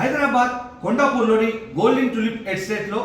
హైదరాబాద్ కొండాపూర్లోని golden tulip ఎస్టేట్లో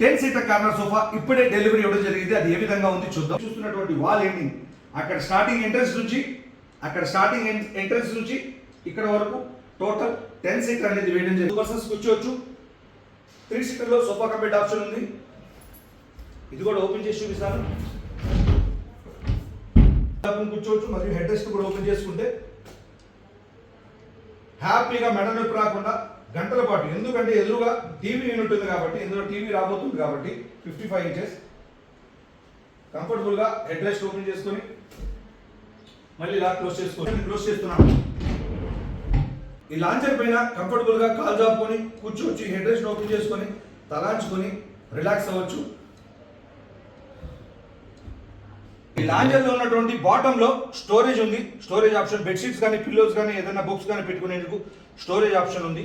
ten seater corner sofa ఇప్పుడే డెలివరీ ఇవ్వడం జరిగింది. అది ఏ విధంగా ఉంది చూద్దాం. చూస్తున్నటువంటి వాల్ ఎండింగ్ అక్కడ స్టార్టింగ్ ఎంట్రన్స్ నుంచి అక్కడ స్టార్టింగ్ ఎంట్రన్స్ నుంచి ఇక్కడ వరకు టోటల్ టెన్ సీటర్ అనేది వేయడం జరిగింది. పర్సన్స్ కూర్చోవచ్చు. త్రీ సీటర్లో సోఫా కంపెట్ ఆప్షన్ ఉంది. ఇది కూడా ఓపెన్ చేసి చూపిస్తాను. కూర్చోవచ్చు మరియు హెడ్ రెస్ట్ కూడా ఓపెన్ చేసుకుంటే హ్యాపీగా మెడ నొప్పి రాకుండా గంటల పాటు. ఎందుకంటే ఎదురుగా టీవీ యూనిట్ ఉంది కాబట్టి ఇందులో టీవీ రాబోతుంది కాబట్టి ఫిఫ్టీ ఫైవ్ ఇంచెస్ కంఫర్టబుల్గా హెడ్ రెస్ట్ ఓపెన్ చేసుకొని మళ్ళీ ఇలా క్లోజ్ చేసుకొని క్లోజ్ చేస్తున్నాను. ఈ లాంచర్ పైన కంఫర్టబుల్గా కాల్ జాపుకొని కూర్చోవచ్చు హెడ్ రెస్ట్ ఓపెన్ చేసుకొని తలాంచుకొని రిలాక్స్ అవ్వచ్చు. ఈ లాంచర్లో ఉన్నటువంటి బాటంలో స్టోరేజ్ ఉంది. స్టోరేజ్ ఆప్షన్ బెడ్షీట్స్ కానీ పిల్లోస్ కానీ ఏదైనా బుక్స్ కానీ పెట్టుకునేందుకు స్టోరేజ్ ఆప్షన్ ఉంది.